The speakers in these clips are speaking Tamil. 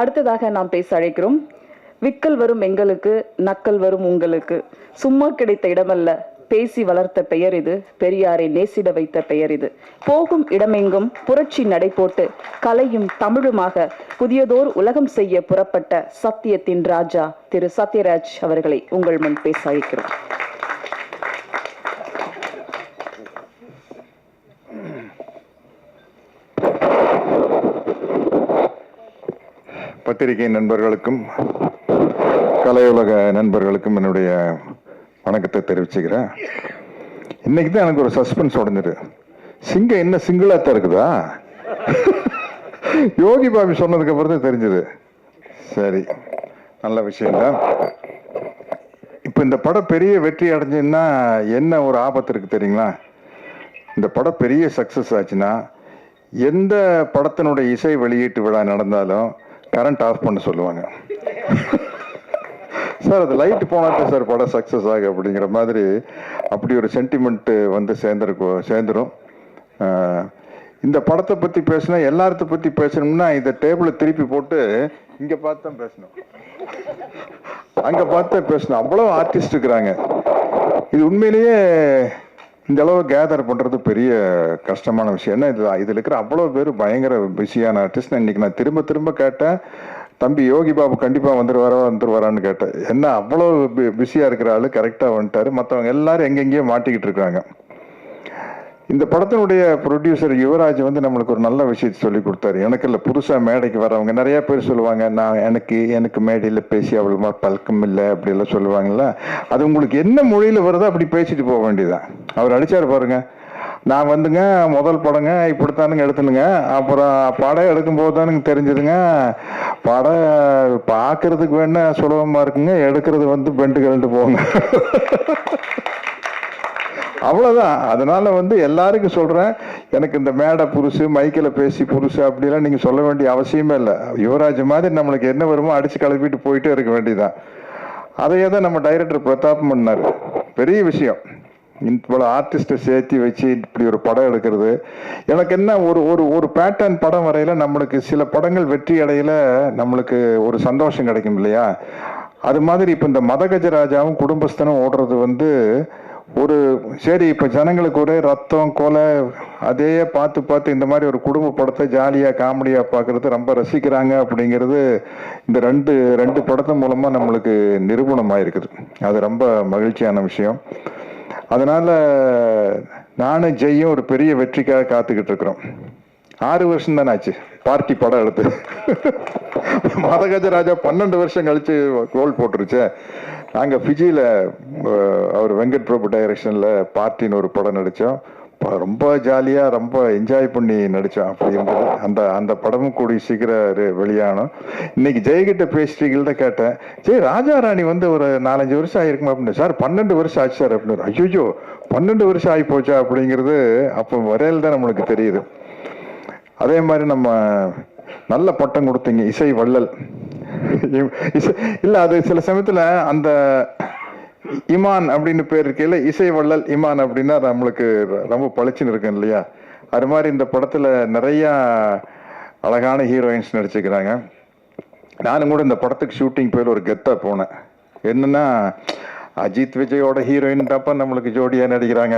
அடுத்ததாக நாம் பேச அழைக்கிறோம் விக்கல் வரும் எங்களுக்கு நக்கல் வரும் உங்களுக்கு. சும்மா கிடைத்த இடமல்ல பேசி வளர்த்த பெயர் இது பெரியாரை நேசிட வைத்த பெயர் இது. போகும் இடமெங்கும் புரட்சி நடை போட்டு கலையும் தமிழுமாக புதியதோர் உலகம் செய்ய புறப்பட்ட சத்தியத்தின் ராஜா திரு சத்யராஜ் அவர்களை உங்கள் முன் பேச அழைக்கிறோம். பத்திரிகை நண்பர்களுக்கும் கலையுலக நண்பர்களுக்கும் என்னுடைய வணக்கத்தை தெரிவிச்சுக்கிறேன். இன்னைக்கு தான் எனக்கு ஒரு சஸ்பென்ஸ் உடஞ்சிரு சிங்கம் என்ன சிங்கிளாக தான் இருக்குதா? யோகி பாபி சொன்னதுக்கு அப்புறம் தான் தெரிஞ்சது. சரி நல்ல விஷயம்தான். இப்போ இந்த படம் பெரிய வெற்றி அடைஞ்சுன்னா என்ன ஒரு ஆபத்து இருக்குது தெரியுங்களா? இந்த படம் பெரிய சக்ஸஸ் ஆச்சுன்னா எந்த படத்தினுடைய இசை வெளியீட்டு விழா நடந்தாலும் கரண்ட் ஆஃப் பண்ண சொல்லுவாங்க. சார் அது லைட் போனாட்டே சார் படம் சக்ஸஸ் ஆகும் அப்படிங்கிற மாதிரி அப்படி ஒரு சென்டிமெண்ட்டு வந்து சேர்ந்துருக்கும் சேர்ந்துரும். இந்த படத்தை பற்றி பேசினா எல்லாத்த பற்றி பேசணும்னா இந்த டேபிளை திருப்பி போட்டு இங்கே பார்த்து தான் பேசணும். அங்கே பார்த்து தான் பேசணும். அவ்வளோ ஆர்டிஸ்ட் இருக்கிறாங்க இது உண்மையிலேயே இந்த அளவு கேதர் பண்ணுறது பெரிய கஷ்டமான விஷயம். என்ன இது இதில் இருக்கிற அவ்வளோ பேர் பயங்கர பிஸியான ஆர்டிஸ்ட் இன்னைக்கு நான் திரும்ப திரும்ப கேட்டேன். தம்பி யோகி பாபு கண்டிப்பாக வந்துருவாரா வந்துருவாரான்னு கேட்டேன். என்ன அவ்வளோ பிஸியாக இருக்கிற ஆளு கரெக்டாக வந்துட்டாரு. மற்றவங்க எல்லாரும் எங்கெங்கேயோ மாட்டிக்கிட்டு இருக்காங்க. இந்த படத்தினுடைய ப்ரொடியூசர் யுவராஜ் வந்து நம்மளுக்கு ஒரு நல்ல விஷயத்தை சொல்லி கொடுத்தாரு. எனக்கு இல்லை புதுசாக மேடைக்கு வரவங்க நிறைய பேர் சொல்லுவாங்க நான் எனக்கு எனக்கு மேடையில் பேசி அவ்வளோமா பழக்கம் இல்லை அப்படிலாம் சொல்லுவாங்கல்ல. அது உங்களுக்கு என்ன மொழியில் வருதோ அப்படி பேசிட்டு போக வேண்டியதான் அவர் அடித்தார் பாருங்க. நான் வந்துங்க முதல் படங்க இப்படித்தானுங்க எடுத்துனுங்க. அப்புறம் படம் எடுக்கும்போது தானுங்க தெரிஞ்சதுங்க. படம் பார்க்கறதுக்கு வேணா சுலபமாக இருக்குங்க எடுக்கிறது வந்து பெண்டு கழண்டு போங்க. அவ்வளோதான் அதனால் வந்து எல்லாருக்கும் சொல்கிறேன் எனக்கு இந்த மேடை புருஷு மைக்கில் பேசி புருஷு அப்படிலாம் நீங்கள் சொல்ல வேண்டிய அவசியமே இல்லை. யுவராஜ் மாதிரி நம்மளுக்கு என்ன வருமோ அடித்து கிளப்பிட்டு போயிட்டே இருக்க வேண்டியதுதான். அதையே தான் நம்ம டைரக்டர் பிரதாப் பண்ணார் பெரிய விஷயம். இவ்வளோ ஆர்டிஸ்ட்டை சேர்த்து வச்சு இப்படி ஒரு படம் எடுக்கிறது. எனக்கு என்ன ஒரு ஒரு ஒரு பேட்டர்ன் படம் வரையில் நம்மளுக்கு சில படங்கள் வெற்றி அடையில் நம்மளுக்கு ஒரு சந்தோஷம் கிடைக்கும் இல்லையா? அது மாதிரி இப்போ இந்த மதகஜராஜாவும் குடும்பஸ்தனும் ஓடுறது வந்து ஒரு சரி இப்போ ஜனங்களுக்கு ஒரே ரத்தம் கொலை அதையே பார்த்து பார்த்து இந்த மாதிரி ஒரு குடும்ப படத்தை ஜாலியாக காமெடியாக பார்க்கறது ரொம்ப ரசிக்கிறாங்க அப்படிங்கிறது இந்த ரெண்டு ரெண்டு படத்து மூலமாக நம்மளுக்கு நிரூபணமாக இருக்குது அது ரொம்ப மகிழ்ச்சியான விஷயம். அதனால் நானும் ஜெய்யும் ஒரு பெரிய வெற்றிக்காக காத்துக்கிட்டு இருக்கிறோம். ஆறு வருஷம் தானே ஆச்சு பார்ட்டி படம் எடுத்து. மதகஜராஜா பன்னெண்டு வருஷம் கழிச்சு கோல் போட்டுருச்சே. நாங்க ஃபிஜியில் அவர் வெங்கட் பிரபு டைரக்ஷன்ல பார்ட்டின்னு ஒரு படம் நடிச்சோம். ரொம்ப ஜாலியா ரொம்ப என்ஜாய் பண்ணி நடிச்சோம். அப்படின்றது அந்த அந்த படமும் கூடி சீக்கிரம் வெளியானோம். இன்னைக்கு ஜெயகிட்ட பேசிட்டீங்கள்ட்ட கேட்டேன். ஜெய் ராஜா ராணி வந்து ஒரு நாலஞ்சு வருஷம் ஆயிருக்குமா அப்படின்னு. சார் பன்னெண்டு வருஷம் ஆச்சு சார் அப்படின்னு. ஐயோ பன்னெண்டு வருஷம் ஆகி போச்சா அப்படிங்கிறது அப்போ வரையில் தான் நம்மளுக்கு தெரியுது. அதே மாதிரி நம்ம நல்ல பட்டம் கொடுத்தீங்க இசை வள்ளல். இசை இல்லை அது சில சமயத்தில் அந்த இமான் அப்படின்னு பேர் இருக்கையில் இசை வள்ளல் இமான் அப்படின்னா நம்மளுக்கு ரொம்ப பளிச்சுன்னு இருக்கும் இல்லையா? அது மாதிரி இந்த படத்தில் நிறையா அழகான ஹீரோயின்ஸ் நடிச்சுக்கிறாங்க நானும் கூட இந்த படத்துக்கு ஷூட்டிங் போய் ஒரு கெத்தாக போனேன். என்னன்னா அஜித் விஜயோட ஹீரோயின் தாப்பா நம்மளுக்கு ஜோடியாக நடிக்கிறாங்க.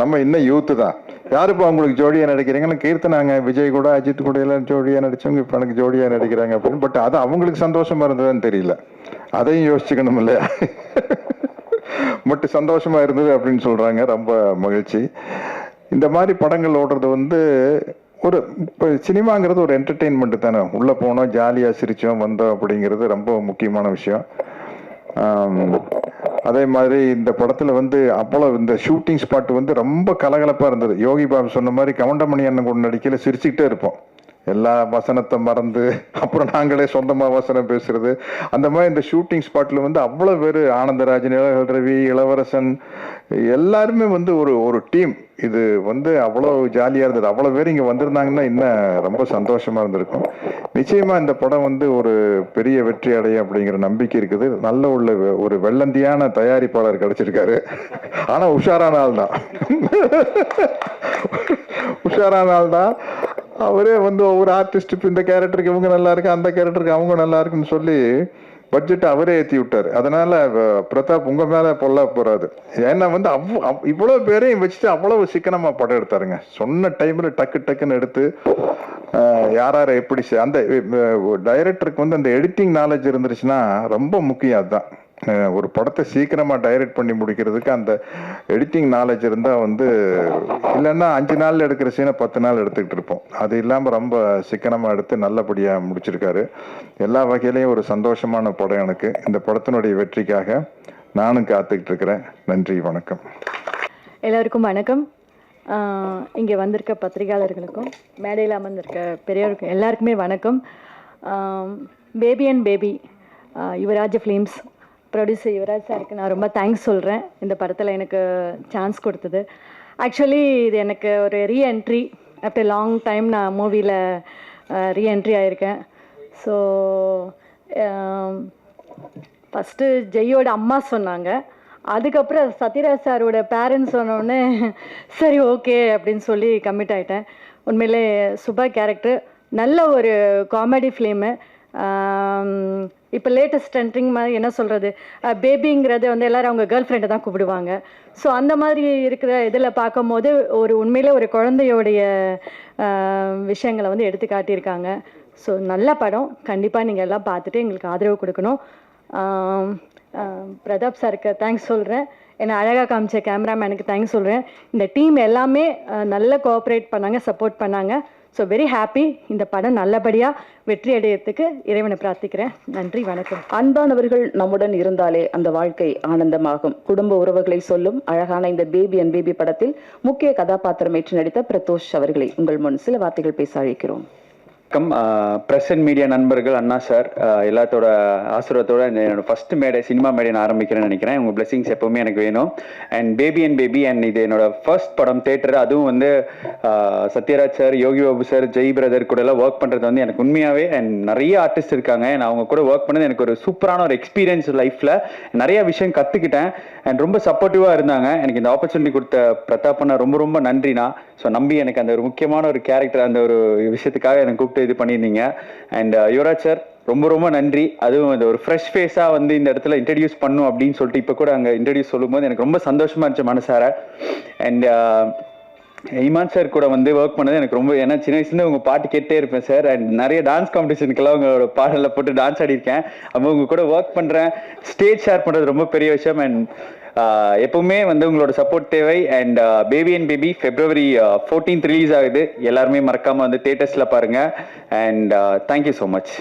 நம்ம இன்னும் யூத்து தான். யாருப்பா உங்களுக்கு ஜோடியா நடிக்கிறீங்கன்னு? கீர்த்தனாங்க விஜய் கூட அஜித் கூட எல்லாம் ஜோடியா நடிச்சவங்க இப்ப எனக்கு ஜோடியா நடிக்கிறாங்க அப்படின்னு. பட் அது அவங்களுக்கு சந்தோஷமா இருந்ததுன்னு தெரியல. அதையும் யோசிச்சுக்கணும் இல்லையா? மட்டும் சந்தோஷமா இருந்தது அப்படின்னு சொல்றாங்க. ரொம்ப மகிழ்ச்சி. இந்த மாதிரி படங்கள் ஓடுறது வந்து ஒரு இப்போ சினிமாங்கிறது ஒரு என்டர்டெயின்மெண்ட் தானே. உள்ளே போனோம் ஜாலியாக சிரிச்சோம் வந்தோம் அப்படிங்கிறது ரொம்ப முக்கியமான விஷயம். அதே மாதிரி இந்த படத்தில் வந்து அவ்வளவு இந்த ஷூட்டிங் ஸ்பாட் வந்து ரொம்ப கலகலப்பாக இருந்தது. யோகி பாபு சொன்ன மாதிரி கவுண்டமணி அண்ணன் கூட நடிக்கையில் சிரிச்சுக்கிட்டே இருப்போம். எல்லா வசனத்தை மறந்து அப்புறம் நாங்களே சொந்தமாக வசனம் பேசுறது. அந்த மாதிரி இந்த ஷூட்டிங் ஸ்பாட்டில் வந்து அவ்வளோ பேர் ஆனந்தராஜன் இளவல் ரவி இளவரசன் எல்லாருமே வந்து ஒரு ஒரு டீம் இது வந்து அவ்வளவு ஜாலியாக இருந்தது. அவ்வளோ பேர் இங்கே வந்திருந்தாங்கன்னா இன்னும் ரொம்ப சந்தோஷமா இருந்திருக்கும். நிச்சயமா இந்த படம் வந்து ஒரு பெரிய வெற்றி அடையும் அப்படிங்கிற நம்பிக்கை இருக்குது. நல்ல உள்ள ஒரு வெள்ளந்தியான தயாரிப்பாளர் கிடைச்சிருக்காரு. ஆனா உஷாரான ஆள் தான் உஷாரான ஆள் தான் அவரே வந்து ஒவ்வொரு ஆர்டிஸ்ட் இந்த கேரக்டருக்கு இவங்க நல்லா இருக்கு அந்த கேரக்டருக்கு அவங்க நல்லா இருக்குன்னு சொல்லி பட்ஜெட் அவரே ஏற்றி விட்டாரு. அதனால பிரதாப் உங்க மேல பொல்ல போறாது ஏன்னா வந்து அவ்- இவ்வளோ பேரையும் வச்சுட்டு அவ்வளவு சிக்கனமா படம் எடுத்தாருங்க. சொன்ன டைம்ல டக்கு டக்குன்னு எடுத்து யாரார எப்படி அந்த டைரக்டருக்கு வந்து அந்த எடிட்டிங் நாலேஜ் இருந்துருச்சுன்னா ரொம்ப முக்கியம் அதுதான். ஒரு படத்தை சீக்கிரமா டைரக்ட் பண்ணி முடிக்கிறதுக்கு அந்த எடிட்டிங் நாலேஜ் இருந்தா வந்து இல்லைன்னா அஞ்சு நாள் எடுக்கிற சீனை பத்து நாள் எடுத்துக்கிட்டு இருப்போம். அது இல்லாம ரொம்ப சிக்கனமா எடுத்து நல்லபடியா முடிச்சிருக்காரு. எல்லா வகையிலையும் ஒரு சந்தோஷமான படம் எனக்கு. இந்த படத்தினுடைய வெற்றிக்காக நானும் காத்துக்கிட்டு இருக்கிறேன். நன்றி வணக்கம். எல்லாருக்கும் வணக்கம். இங்கே வந்திருக்க பத்திரிகையாளர்களுக்கும் மேடையில் அமர்ந்திருக்க பெரியவருக்கும் எல்லாருக்குமே வணக்கம். Baby and baby Yuvaraj films producer Yuvaraj சாருக்கு நான் ரொம்ப தேங்க்ஸ் சொல்கிறேன் இந்த படத்தில் எனக்கு சான்ஸ் கொடுத்தது. ஆக்சுவலி இது எனக்கு ஒரு ரீஎன்ட்ரி ஆஃப்டர் லாங் டைம் நான் மூவியில் ரீஎன்ட்ரி ஆயிருக்கேன். ஸோ ஃபஸ்ட்டு ஜெய்யோட அம்மா சொன்னாங்க. அதுக்கப்புறம் சத்யராஜ் சாரோட பேரண்ட்ஸ் சொன்னோடனே சரி ஓகே அப்படின்னு சொல்லி கம்மிட் ஆகிட்டேன் உண்மையிலே சுபா கேரக்டர் நல்ல ஒரு காமெடி ஃபிலிமு இப்போ லேட்டஸ்ட் ட்ரெண்டிங் மாதிரி என்ன சொல்கிறது பேபிங்கிறது வந்து எல்லாரும் அவங்க கேர்ள் ஃப்ரெண்டை தான் கூப்பிடுவாங்க. ஸோ அந்த மாதிரி இருக்கிற இதில் பார்க்கும்போது ஒரு உண்மையிலே ஒரு குழந்தையோடைய விஷயங்களை வந்து எடுத்து காட்டியிருக்காங்க. ஸோ நல்ல படம். கண்டிப்பாக நீங்கள் எல்லாம் பார்த்துட்டு எங்களுக்கு ஆதரவு கொடுக்கணும். பிரதாப் சாருக்கு தேங்க்ஸ் சொல்கிறேன் என்னை அழகாக காமிச்ச கேமராமேனுக்கு தேங்க்ஸ் சொல்கிறேன் இந்த டீம் எல்லாமே நல்ல கோஆப்ரேட் பண்ணாங்க சப்போர்ட் பண்ணாங்க. ஸோ வெரி ஹாப்பி இந்த படம் நல்லபடியாக வெற்றி அடையத்துக்கு இறைவனை பிரார்த்திக்கிறேன். நன்றி வணக்கம். அன்பானவர்கள் நம்முடன் இருந்தாலே அந்த வாழ்க்கை ஆனந்தமாகும். குடும்ப உறவுகளை சொல்லும் அழகான இந்த பேபி அண்ட் பேபி படத்தில் முக்கிய கதாபாத்திரம் ஏற்று நடித்த பிரதோஷ் அவர்களை உங்கள் முன் சில வார்த்தைகள் பேச அழைக்கிறோம். வணக்கம். ப்ரெஸ் அண்ட் மீடியா நண்பர்கள் அண்ணா சார் எல்லாத்தோட ஆசிரியத்தோட என்னோட ஃபர்ஸ்ட் மேடை சினிமா மேடை நான் ஆரம்பிக்கிறேன்னு நினைக்கிறேன். உங்கள் பிளெஸிங்ஸ் எப்பவுமே எனக்கு வேணும். And baby and baby and இது என்னோட ஃபர்ஸ்ட் படம் தேட்டர் அதுவும் வந்து Sathyaraj sir Yogi Babu sir Jai brother கூட எல்லாம் ஒர்க் பண்ணுறது வந்து எனக்கு உண்மையாகவே அண்ட் நிறைய ஆர்டிஸ்ட் இருக்காங்க. நான் அவங்க கூட ஒர்க் பண்ணது எனக்கு ஒரு சூப்பரான ஒரு எக்ஸ்பீரியன்ஸ் லைஃப்பில் நிறைய விஷயம் கற்றுக்கிட்டேன் அண்ட் ரொம்ப சப்போர்ட்டிவாக இருந்தாங்க. எனக்கு இந்த ஆப்பர்ச்சுனிட்டி கொடுத்த பிரதாப் அண்ணா ரொம்ப ரொம்ப நன்றிண்ணா. ஸோ நம்பி எனக்கு அந்த ஒரு முக்கியமான ஒரு கேரக்டர் அந்த ஒரு விஷயத்துக்காக எனக்கு கூப்பிட்டு இது பண்ணியிருந்தீங்க. அண்ட் uh, யுவராஜ் சார் ரொம்ப ரொம்ப நன்றி. அதுவும் இந்த ஒரு ஃப்ரெஷ் ஃபேஸாக வந்து இந்த இடத்துல இன்ட்ரடியூஸ் பண்ணும் அப்படின்னு சொல்லிட்டு இப்போ கூட அங்கே இன்ட்ரடியூஸ் சொல்லும்போது எனக்கு ரொம்ப சந்தோஷமா இருந்துச்சு மனசார. அண்ட் இமான் சார் கூட வந்து ஒர்க் பண்ணது எனக்கு ரொம்ப ஏன்னா சின்ன வயசுலேருந்து உங்க பாட்டு கேட்டே இருப்பேன் சார் அண்ட் நிறைய டான்ஸ் காம்படிஷனுக்கெல்லாம் உங்களோட பாடலில் போட்டு டான்ஸ் ஆடிருக்கேன் அப்போ உங்க கூட ஒர்க் பண்றேன். ஸ்டேஜ் ஷேர் பண்றது ரொம்ப பெரிய விஷயம். அண்ட் எப்பவுமே வந்து உங்களோட சப்போர்ட் தேவை. And baby and baby February fourteenth release ஆகுது. எல்லாருமே மறக்காம வந்து தேட்டர்ஸ்ல பாருங்க. And thank you so much